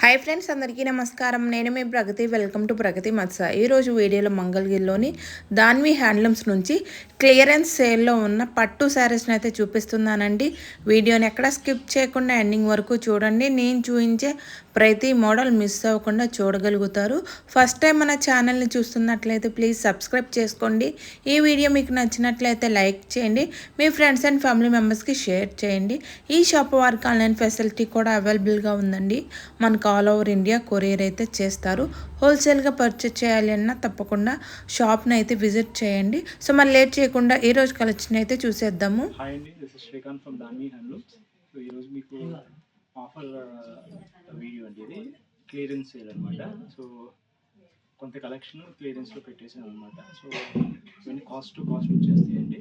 Hi friends అందరికీ నమస్కారం. నేను మీ ప్రగతి. వెల్కమ్ టు ప్రగతి మత్స. ఈరోజు వీడియోలో మంగళగిరిలోని దాన్వి హ్యాండ్లూమ్స్ నుంచి క్లియరెన్స్ సేల్లో ఉన్న పట్టు శారీస్ని అయితే చూపిస్తున్నానండి. వీడియోని ఎక్కడ స్కిప్ చేయకుండా ఎండింగ్ వరకు చూడండి. నేను చూపించే ప్రతి మోడల్ మిస్ అవ్వకుండా చూడగలుగుతారు. ఫస్ట్ టైం మన ఛానల్ని చూస్తున్నట్లయితే ప్లీజ్ సబ్స్క్రైబ్ చేసుకోండి. ఈ వీడియో మీకు నచ్చినట్లయితే లైక్ చేయండి. మీ ఫ్రెండ్స్ అండ్ ఫ్యామిలీ మెంబర్స్కి షేర్ చేయండి. ఈ షాప్ వారికి ఆన్లైన్ ఫెసిలిటీ కూడా అవైలబుల్గా ఉందండి. మనకు ఆల్ ఓవర్ ఇండియా కొరియర్ అయితే చేస్తారు. హోల్సేల్గా పర్చేజ్ చేయాలి అన్నా తప్పకుండా షాప్ని అయితే విజిట్ చేయండి. సో మరి లేట్ చేయకుండా ఈ రోజు కలెక్షన్ అయితే చూసేద్దాము. శ్రీకాంత్ ఫ్రమ్ హ్యాండ్లూమ్స్ సో ఈరోజు మీకు ఆఫర్ వీడియో అండి ఇది క్లియరెన్స్ సేల్ అనమాట సో కొంత కలెక్షన్ క్లియరెన్స్లో పెట్టేసాను అనమాట సో ఇవన్నీ కాస్ట్ టు కాస్ట్ వచ్చేస్తాయండి.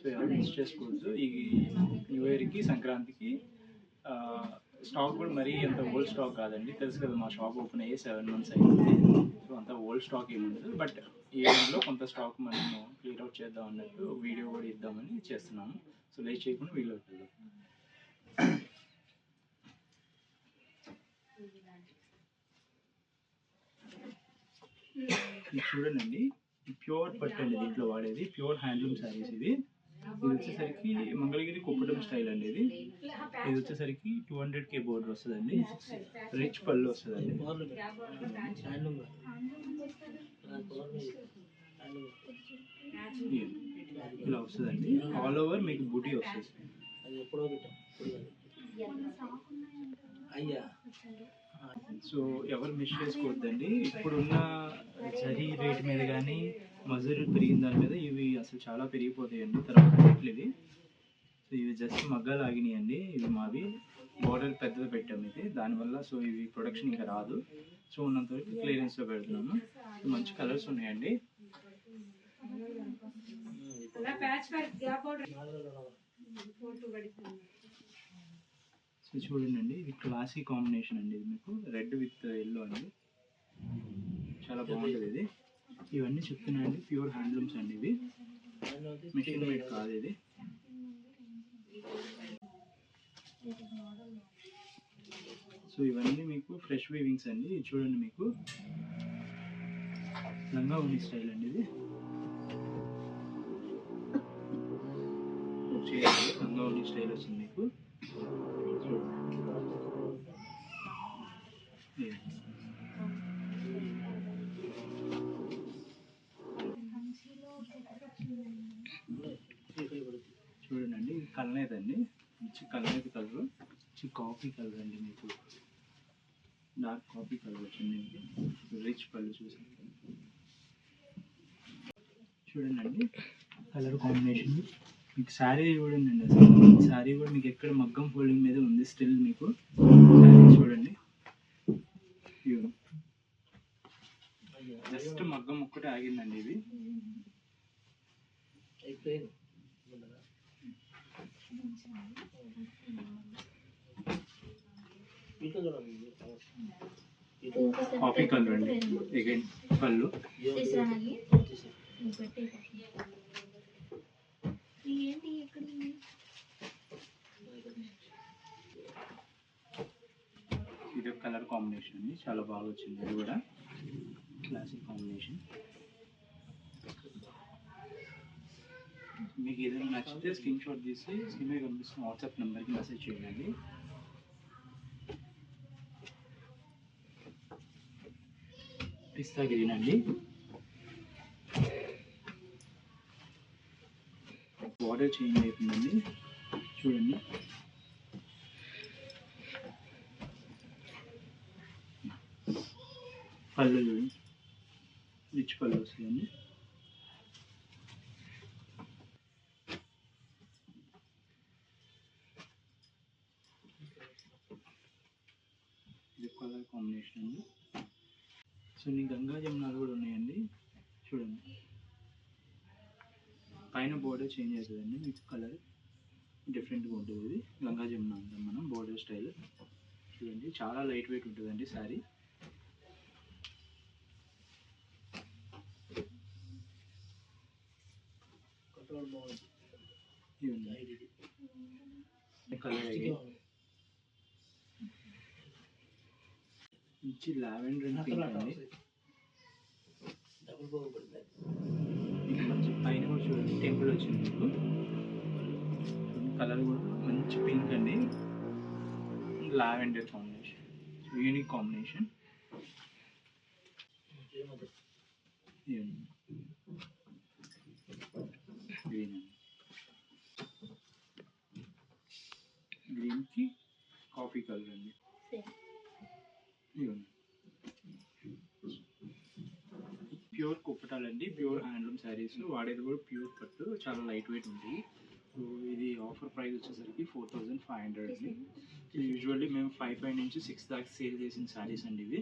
సో ఎవరు మిస్ చేసుకోవద్దు. ఈ న్యూ ఇయర్కి సంక్రాంతికి స్టాక్ కూడా మరీ అంత ఓల్డ్ స్టాక్ కాదండి. తెలుసు కదా మా షాప్ ఓపెన్ అయ్యి సెవెన్ మంత్స్ అయింది. సో అంత ఓల్డ్ స్టాక్ ఏమి ఉండదు. బట్ ఈ కొంత స్టాక్ మనము క్లియర్ అవుట్ చేద్దాం అన్నట్టు వీడియో కూడా ఇద్దామని చేస్తున్నాము. సో లేట్ చేయకుండా వీడియో అవుతుంది ఇది చూడండి. ప్యూర్ పట్టు అండి దీంట్లో వాడేది. ప్యూర్ హ్యాండ్లూమ్ శారీస్ ఇది. ఇది వచ్చేసరికి మంగళగిరి కుప్పటం స్టైల్ అండి ఇది. ఇది వచ్చేసరికి టూ హండ్రెడ్ కే బోర్డర్ వస్తుందండి. రిచ్ పళ్ళు వస్తుందండి. ఇలా వస్తుందండి. ఆల్ ఓవర్ మీకు బూటీ వస్తుంది. అయ్యా. సో ఎవరు మిస్ చేసుకోవద్దండి. ఇప్పుడున్న జరీ రేట్ మీద కానీ మజూరి పెరిగిన దాని మీద ఇవి అసలు చాలా పెరిగిపోతాయండి. తర్వాత రేట్లు ఇవి. సో ఇవి జస్ట్ మగ్గాలు ఆగినాయండి. ఇవి మావి బార్డర్ పెద్దది పెట్టాము ఇది. దానివల్ల సో ఇవి ప్రొడక్షన్ ఇంకా రాదు. సో ఉన్నంత వరకు క్లియరెన్స్లో పెడుతున్నాము. సో మంచి కలర్స్ ఉన్నాయండి. సో చూడండి ఇది క్లాసీ కాంబినేషన్ అండి ఇది మీకు. రెడ్ విత్ ఎల్లో అండి. చాలా బాగుంటుంది ఇది. ఇవన్నీ చెప్తున్నాయండి ప్యూర్ హ్యాండ్లూమ్స్ అండి ఇవి. మిషన్ మేడ్ కాదు ఇది. సో ఇవన్నీ మీకు ఫ్రెష్ వీవింగ్స్ అండి. ఇది చూడండి మీకు. లంగా ఉంది స్టైల్ అండి ఇది. లంగా ఉంది స్టైల్ వచ్చింది మీకు. కలనేది అండి మంచి కలనేది కలర్. మంచి కాఫీ కలర్ అండి మీకు. డార్క్ కాఫీ కలర్ వచ్చింది మీకు. రిచ్ పళ్ళు చూసాను చూడండి కలర్ కాంబినేషన్. మీకు శారీ చూడండి అండి అసలు. శారీ కూడా మీకు ఎక్కడ మగ్గం ఫోల్డింగ్ మీద ఉంది స్టిల్ మీకు. శారీ చూడండి. జస్ట్ మగ్గం ఒక్కటే ఆగిందండి ఇది. అయిపోయింది. కాఫీ కలర్ అండి. అగైన్ పళ్ళు ఇది కలర్ కాంబినేషన్ అండి. చాలా బాగా వచ్చింది. ఇది కూడా క్లాసిక్ కాంబినేషన్. మీకు ఏదైనా నచ్చితే స్క్రీన్ షాట్ తీసి స్క్రీన్ మీద కనిపిస్తున్న వాట్సాప్ నెంబర్కి మెసేజ్ చేయండి. పిస్తా గ్రీన్ అండి వాటర్ చేంజ్ అవుతుందండి చూడండి. పళ్ళు చూడండి. రిచ్ పళ్ళు వస్తాయండి. ఇది కలర్ కాంబినేషన్ అండి. సో నీ గంగా జమునాలు కూడా ఉన్నాయండి. చూడండి. పైన బోర్డర్ చేంజ్ అవుతుందండి. మీకు కలర్ డిఫరెంట్గా ఉంటుంది ఇది గంగా జమున అంటాం మనం బోర్డర్ స్టైల్ చూడండి చాలా లైట్ వెయిట్ ఉంటుందండి శారీ కలర్ మంచి లావెండర్ అండ్ పింక్ అండి డబుల్ బాగుపడింది మీకు మంచి పైన కూడా చూడండి టెంపుల్ వచ్చింది మీకు కలర్ కూడా మంచి పింక్ అండి లావెండర్ కాంబినేషన్ యూనిక్ కాంబినేషన్ ఏమది గ్రీన్ గ్రీన్కి కాఫీ కలర్ అండి ఇదిగోండి. ప్యూర్ కుప్పటాలండి ప్యూర్ హ్యాండ్లూమ్ శారీస్. వాడేది కూడా ప్యూర్ పట్టు చాలా లైట్ వెయిట్ ఉంది. సో ఇది ఆఫర్ ప్రైస్ వచ్చేసరికి ఫోర్ థౌజండ్ ఫైవ్ హండ్రెడ్ అండి. యూజువల్లీ మేము ఫైవ్ ఫైవ్ నుంచి సిక్స్ దాకా సేల్ చేసిన శారీస్ అండి ఇవి.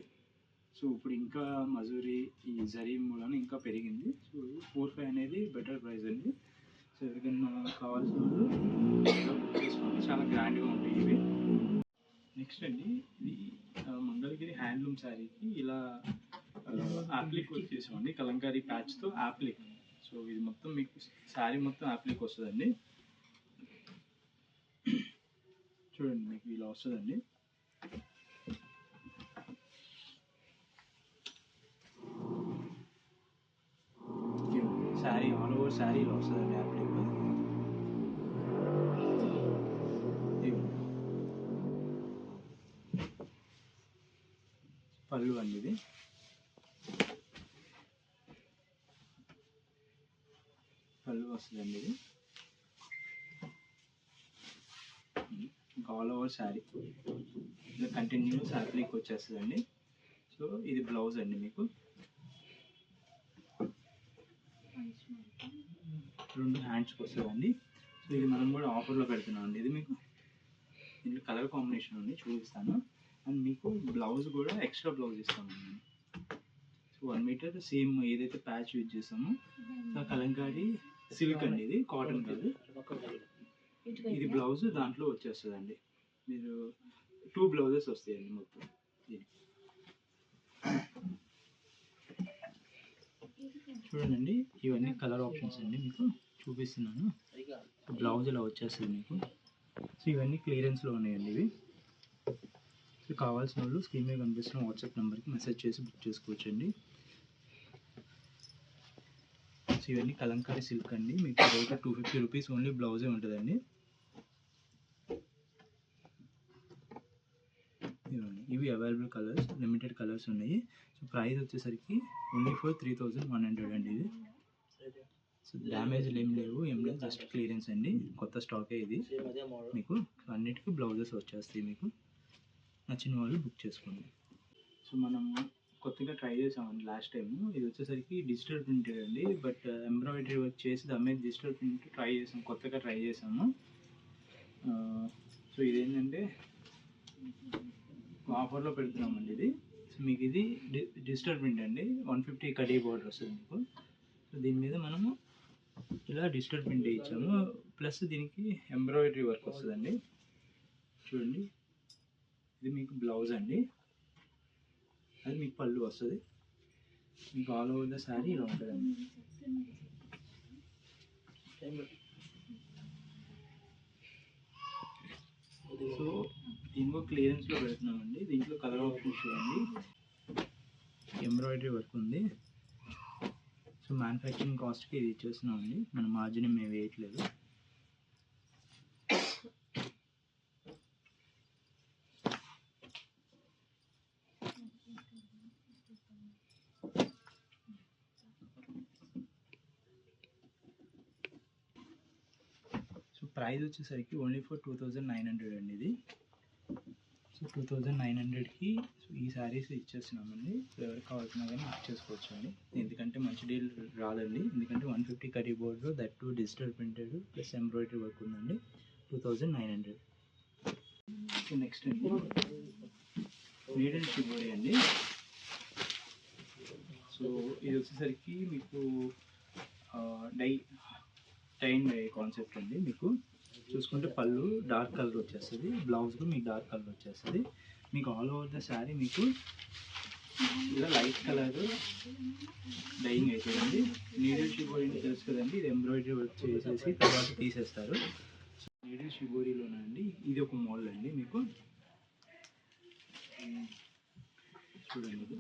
సో ఇప్పుడు ఇంకా మజూరి ఈ జరీ మూలన ఇంకా పెరిగింది. సో ఫోర్ ఫైవ్ అనేది బెటర్ ప్రైస్ అండి. సో ఎవరికైనా కావాల్సిన వాళ్ళు చేసుకోండి చాలా గ్రాండ్గా ఉంటాయి ఇవి. నెక్స్ట్ అండి ఇది మంగళగిరి హ్యాండ్లూమ్ శారీకి ఇలా యాప్లిక్ వర్క్ చేసామండి కలంకారీ ప్యాచ్తో యాప్లిక్ సో ఇది మొత్తం మీకు శారీ మొత్తం యాప్లిక్ వస్తుందండి. చూడండి మీకు ఇలా వస్తుందండి. శారీ ఆల్ ఓవర్ శారీ ఇలా వస్తుందండి యాప్లిక్ పళ్ళు అండి ఇది. పళ్ళు వస్తుందండి ఇది. All over sari. ఇలా కంటిన్యూస్ వచ్చేస్తుందండి. సో ఇది బ్లౌజ్ అండి మీకు. రెండు హ్యాండ్స్కి వస్తుందండి. సో ఇది మనం కూడా ఆఫర్లో పెడుతున్నాం అండి ఇది మీకు. దీంట్లో కలర్ కాంబినేషన్ ఉంది చూపిస్తాను. అండ్ మీకు బ్లౌజ్ కూడా ఎక్స్ట్రా బ్లౌజ్ ఇస్తామండి సో వన్ మీటర్ సేమ్ ఏదైతే ప్యాచ్ యూజ్ చేస్తామో సో కలంకారీ సిల్క్ అండి ఇది కాటన్ కాదు ఇది బ్లౌజ్ దాంట్లో వచ్చేస్తుందండి. మీరు టూ బ్లౌజెస్ వస్తాయండి మొత్తం. చూడండి ఇవన్నీ కలర్ ఆప్షన్స్ అండి మీకు. చూపిస్తున్నాను. బ్లౌజ్ ఇలా వచ్చేస్తుంది మీకు. సో ఇవన్నీ క్లియరెన్స్లో ఉన్నాయండి ఇవి. కావాల్సిన వాళ్ళు స్క్రీన్ మీద కనిపిస్తున్న వాట్సాప్ నెంబర్కి మెసేజ్ చేసి బుక్ చేసుకోవచ్చండి. సో ఇవన్నీ కలంకారీ సిల్క్ అండి. మీకు rate two fifty rupees only బ్లౌజే ఉంటుందండి. ఇవి అవైలబుల్ కలర్స్ లిమిటెడ్ కలర్స్ ఉన్నాయి. సో ప్రైస్ వచ్చేసరికి only for three thousand one hundred అండి ఇది. సో డ్యామేజ్లు ఏం లేవు ఏం లేదు జస్ట్ క్లియరెన్స్ అండి. కొత్త స్టాకే ఇది. మీకు అన్నిటికీ బ్లౌజెస్ వచ్చేస్తాయి మీకు. నచ్చిన వాళ్ళు బుక్ చేసుకోండి. సో మనం కొత్తగా ట్రై చేసామండి లాస్ట్ టైం ఇది వచ్చేసరికి డిజిటల్ ప్రింటెడ్ అండి. బట్ ఎంబ్రాయిడరీ వర్క్ చేసి దాని మీద డిజిటల్ ప్రింట్ ట్రై చేసాం. కొత్తగా ట్రై చేసాము. Uh, సో ఇదేంటంటే ఆఫర్లో పెడుతున్నామండి ఇది. సో మీకు ఇది డిజిటల్ ప్రింట్ అండి. వన్ ఫిఫ్టీ కడీ బార్డర్ వస్తుంది మీకు. సో దీని మీద మనము ఇలా డిజిటల్ ప్రింట్ ఇచ్చాము. ప్లస్ దీనికి ఎంబ్రాయిడరీ వర్క్ వస్తుందండి. చూడండి. ఇది మీకు బ్లౌజ్ అండి. అది మీకు పళ్ళు వస్తుంది. మీకు ఆల్ ఓవర్ ద శారీ ఇలా ఉంటుందండి సో దీనిలో క్లియరెన్స్లో పెడుతున్నామండి. దీంట్లో కలర్ ఆప్షన్స్ చూడండి ఎంబ్రాయిడరీ వర్క్ ఉంది. సో మ్యానుఫ్యాక్చరింగ్ కాస్ట్కి ఇది ఇచ్చేస్తున్నామండి. మన మార్జిన్ మేము వేయట్లేదు సో ప్రైస్ వచ్చేసరికి only for two thousand nine hundred అండి ఇది. సో టూ థౌజండ్ నైన్ హండ్రెడ్కి ఈ శారీస్ ఇచ్చేస్తున్నామండి. సో ఎవరికి కావాల్సిన కానీ బుక్ చేసుకోవచ్చు అండి ఎందుకంటే మంచి డీల్ రాదండి. ఎందుకంటే వన్ ఫిఫ్టీ కరీ బోర్డ్లో that two digital printed plus embroidery work ఉందండి. Two thousand nine hundred. So next అండి. నీడల్ షిబోరి అండి. సో ఇది వచ్చేసరికి మీకు డై టైన్ కాన్సెప్ట్ అండి మీకు. చూసుకుంటే పళ్ళు డార్క్ కలర్ వచ్చేస్తుంది బ్లౌజ్ కూడా మీకు డార్క్ కలర్ వచ్చేస్తుంది. మీకు ఆల్ ఓవర్ ద శారీ మీకు ఇలా లైట్ కలర్ డైయింగ్ అవుతుందండి నీడిల్ షిబోరీ తెలుసు కదండి ఇది ఎంబ్రాయిడరీ వర్క్ చేసేసి తర్వాత తీసేస్తారు. సో నీడిల్ షిబోరిలోనండి ఇది ఒక మోడల్ అండి మీకు. చూడండి ఇది.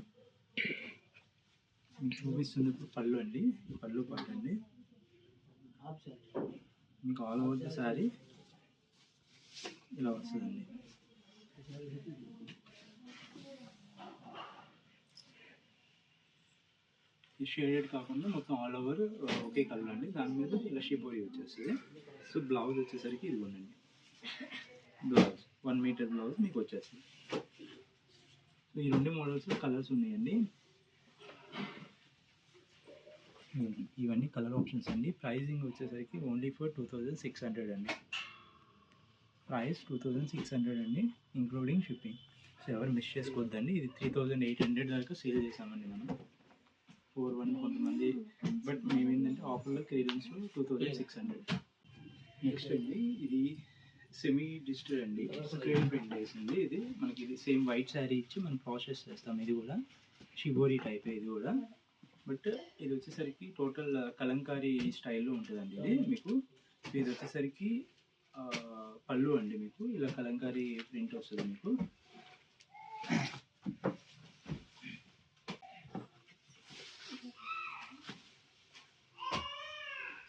చూపిస్తుంది ఇప్పుడు పళ్ళు అండి పళ్ళు పళ్ళు అండి. మీకు ఆల్ ఓవర్ ద శారీ ఇలా వస్తుందండి. ఈ షేడెడ్ కాకుండా మొత్తం ఆల్ ఓవర్ ఒకే కలర్ అండి. దాని మీద ఇలా షిపోయి వచ్చేస్తుంది. సో బ్లౌజ్ వచ్చేసరికి ఇది ఉండండి బ్లౌజ్ వన్ మీటర్ బ్లౌజ్ మీకు వచ్చేస్తుంది. సో ఈ రెండు మోడల్స్ కలర్స్ ఉన్నాయండి. ఇవన్నీ- కలర్ ఆప్షన్స్ అండి. ప్రైజింగ్ వచ్చేసరికి only for two thousand six hundred అండి. Price two thousand six hundred అండి ఇంక్లూడింగ్ షిప్పింగ్ సో ఎవరు మిస్ చేసుకోవద్దండి. ఇది త్రీ థౌజండ్ ఎయిట్ హండ్రెడ్ దాకా సేల్ చేసామండి మనం. ఫోర్ వన్ కొంతమంది. బట్ మేము ఏంటంటే ఆఫర్లో clearance two thousand six hundred next అండి ఇది సెమీ డిజిటల్ అండి. స్క్రీన్ ప్రింట్ వేసింది. ఇది మనకి ఇది సేమ్ వైట్ శారీ ఇచ్చి మనం ప్రాసెస్ చేస్తాం. ఇది కూడా షిబోరి టైప్ ఇది కూడా. బట్ ఇది వచ్చేసరికి టోటల్ కలంకారీ స్టైల్లో ఉంటుందండి ఇది మీకు. ఇది వచ్చేసరికి పళ్ళు అండి మీకు. ఇలా కలంకారీ ప్రింట్ వస్తుంది మీకు.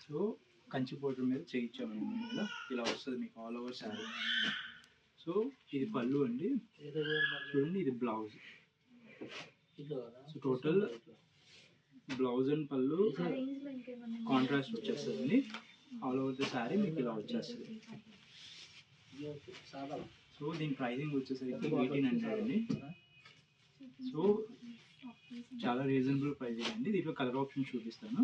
సో కంచి పౌడర్ మీద చేయించామండి మేము ఇలా ఇలా వస్తుంది మీకు ఆల్ ఓవర్ శారీ. సో ఇది పళ్ళు అండి. చూడండి ఇది blouse. So total blouse and పళ్ళు కాంట్రాస్ట్ వచ్చేస్తుంది. ఆల్ ఓవర్ ద శారీ మీకు ఇలా వచ్చేస్తుంది. సో దీని ప్రైసింగ్ వచ్చేసరికి ఎయిటీన్ హండ్రెడ్ అండి. సో చాలా రీజనబుల్ ప్రైసింగ్ అండి. దీంట్లో కలర్ ఆప్షన్ చూపిస్తాను.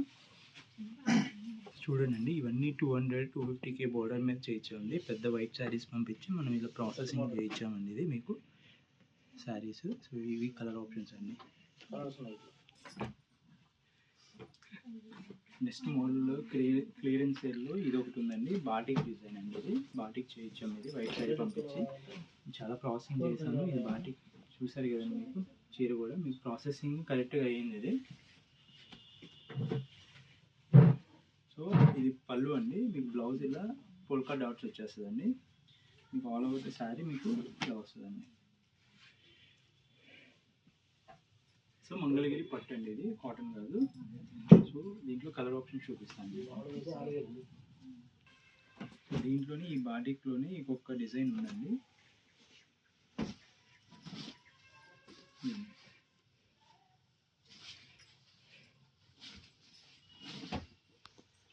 చూడండి అండి ఇవన్నీ టూ హండ్రెడ్ టూ ఫిఫ్టీకే బోర్డర్ మీద చేయించామండి. పెద్ద వైట్ శారీస్ పంపించి మనం ఇలా ప్రాసెసింగ్ చేయించామండి ఇది మీకు. శారీస్ సో ఇవి కలర్ ఆప్షన్స్ అండి. నెక్స్ట్ మోడల్లో క్లియర్ క్లియరెన్స్ సేల్లో ఇది ఒకటి ఉందండి. బాటిక్ డిజైన్ అండి ఇది. బాటిక్ చేయించాం ఇది వైట్ సైడ్ పంపించి చాలా ప్రాసెసింగ్ చేసాము ఇది బాటిక్ చూసారు కదండి మీకు? చీర కూడా మీకు ప్రాసెసింగ్ కరెక్ట్గా అయ్యింది ఇది. సో ఇది పళ్ళు అండి. మీకు బ్లౌజ్ ఇలా పొల్కా డాట్స్ వచ్చేస్తుందండి. మీకు ఆల్ ఓవర్ ద శారీ మీకు ఇలా వస్తుందండి. సో మంగళగిరి పట్టు అండి ఇది. కాటన్ కాదు. సో దీంట్లో కలర్ ఆప్షన్ చూపిస్తాను. దీంట్లోనే ఈ బాటిక్లోనే ఇంకొక డిజైన్ ఉందండి.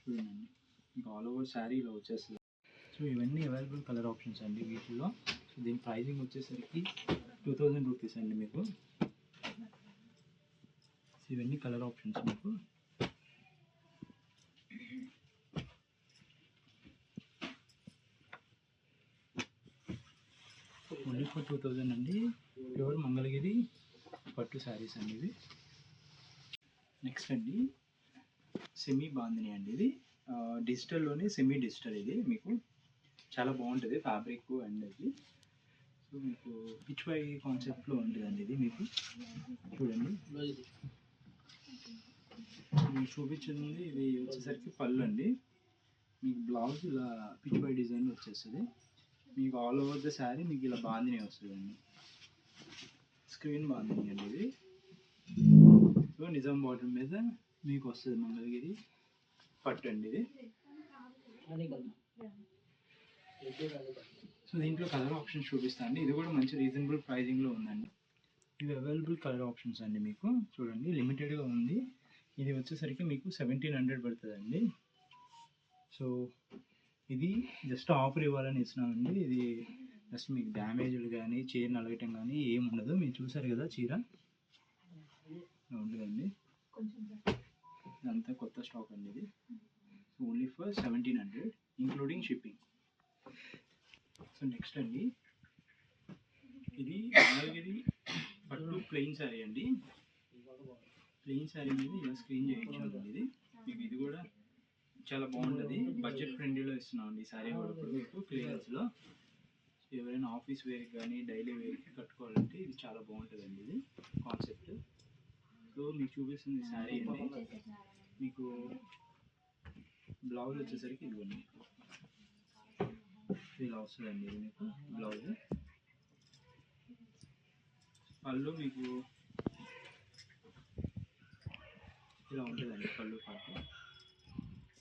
చూడండి. ఇంకా ఆల్ ఓవర్ శారీ ఇలా వచ్చేస్తుంది. సో ఇవన్నీ అవైలబుల్ కలర్ ఆప్షన్స్ అండి వీటిలో సో దీని ప్రైజింగ్ వచ్చేసరికి టూ థౌజండ్ రూపీస్ అండి మీకు. ఇవన్నీ కలర్ ఆప్షన్స్ మీకు. ఓన్లీ ఫర్ టూ థౌజండ్ అండి. ప్యూర్ మంగళగిరి పట్టు శారీస్ అండి ఇవి. నెక్స్ట్ అండి సెమీ బాందిని అండి ఇది. డిజిటల్లోనే సెమీ డిజిటల్ ఇది మీకు. చాలా బాగుంటుంది ఫ్యాబ్రిక్ అండ్ అది సో మీకు పిచ్ వై కాన్సెప్ట్లో ఉంటుందండి ఇది మీకు. చూడండి. మీకు చూపించింది ఇది వచ్చేసరికి పళ్ళు అండి మీకు బ్లౌజ్ ఇలా పిచ్ బై డిజైన్ వచ్చేస్తుంది. మీకు ఆల్ ఓవర్ ద శారీ మీకు ఇలా బాందిని వస్తుందండి. స్క్రీన్ బాందిని అండి ఇది. సో నిజాం బార్డర్ మీద మీకు వస్తుంది మంగళగిరి పట్టు అండి ఇది. సో దీంట్లో కలర్ ఆప్షన్స్ చూపిస్తాను అండి. ఇది కూడా మంచి రీజనబుల్ ప్రైజింగ్లో ఉందండి. ఇవి అవైలబుల్ కలర్ ఆప్షన్స్ అండి మీకు. చూడండి లిమిటెడ్గా ఉంది. ఇది వచ్చేసరికి మీకు సెవెంటీన్ హండ్రెడ్ పడుతుందండి. సో ఇది జస్ట్ ఆఫర్ ఇవ్వాలని ఇచ్చినామండి ఇది జస్ట్ మీకు డ్యామేజ్లు కానీ చీర నలగటం కానీ ఏమి ఉండదు. మీరు చూసారు కదా చీర? ఇలా ఉంటుందండి ఇదంతా కొత్త స్టాక్ అండి ఇది. Only for seventeen hundred including shipping so next అండి. ఇది మంగళగిరి పట్టు ప్లెయిన్ శారీ అండి. ప్లెయిన్ శారీ మీద ఇలా స్క్రీన్ చేయించామండి ఇది మీకు ఇది కూడా చాలా బాగుంటుంది. బడ్జెట్ ఫ్రెండ్లీలో ఇస్తున్నాం అండి ఈ శారీ కూడా ఇప్పుడు మీకు క్లియరెన్స్లో. ఎవరైనా ఆఫీస్ వేర్కి కానీ డైలీ వేర్కి కట్టుకోవాలంటే ఇది చాలా బాగుంటుందండి ఇది కాన్సెప్ట్. సో మీకు చూపిస్తుంది శారీ అండి మీకు బ్లౌజ్ వచ్చేసరికి ఇదిగోండి. ఇలా వస్తుందండి ఇది మీకు బ్లౌజ్. పళ్ళు మీకు ఇలా ఉంటుందండి పళ్ళు పాటు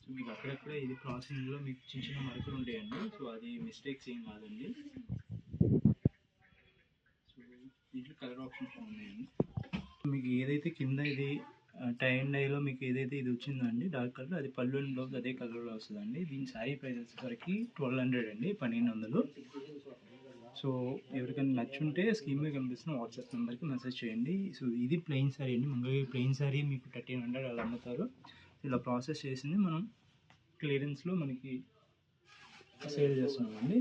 సో మీకు అక్కడక్కడ ఇది క్రాసింగ్లో మీకు చిన్న చిన్న మరకలు ఉంటాయండి. సో అది మిస్టేక్స్ ఏం కాదండి. సో దీంట్లో కలర్ ఆప్షన్స్ ఉన్నాయండి. మీకు ఏదైతే కింద ఇది టైన్ డైలో మీకు ఏదైతే ఇది వచ్చిందో అండి డార్క్ కలర్ అది పళ్ళు అండ్ బ్లౌజ్ అదే కలర్లో వస్తుందండి. దీని శారీ ప్రైస్ వచ్చేసరికి ట్వెల్వ్ హండ్రెడ్ అండి పన్నెండు వందలు. సో ఎవరికైనా నచ్చుంటే స్కీమ్ మీద కనిపిస్తున్న వాట్సాప్ నెంబర్కి మెసేజ్ చేయండి. సో ఇది ప్లెయిన్ శారీ అండి. మంగళగిరి ప్లెయిన్ శారీ మీకు థర్టీన్ హండ్రెడ్ అలా అమ్ముతారు. ఇలా ప్రాసెస్ చేసింది మనం క్లియరెన్స్లో మనకి సేల్ చేస్తున్నామండి.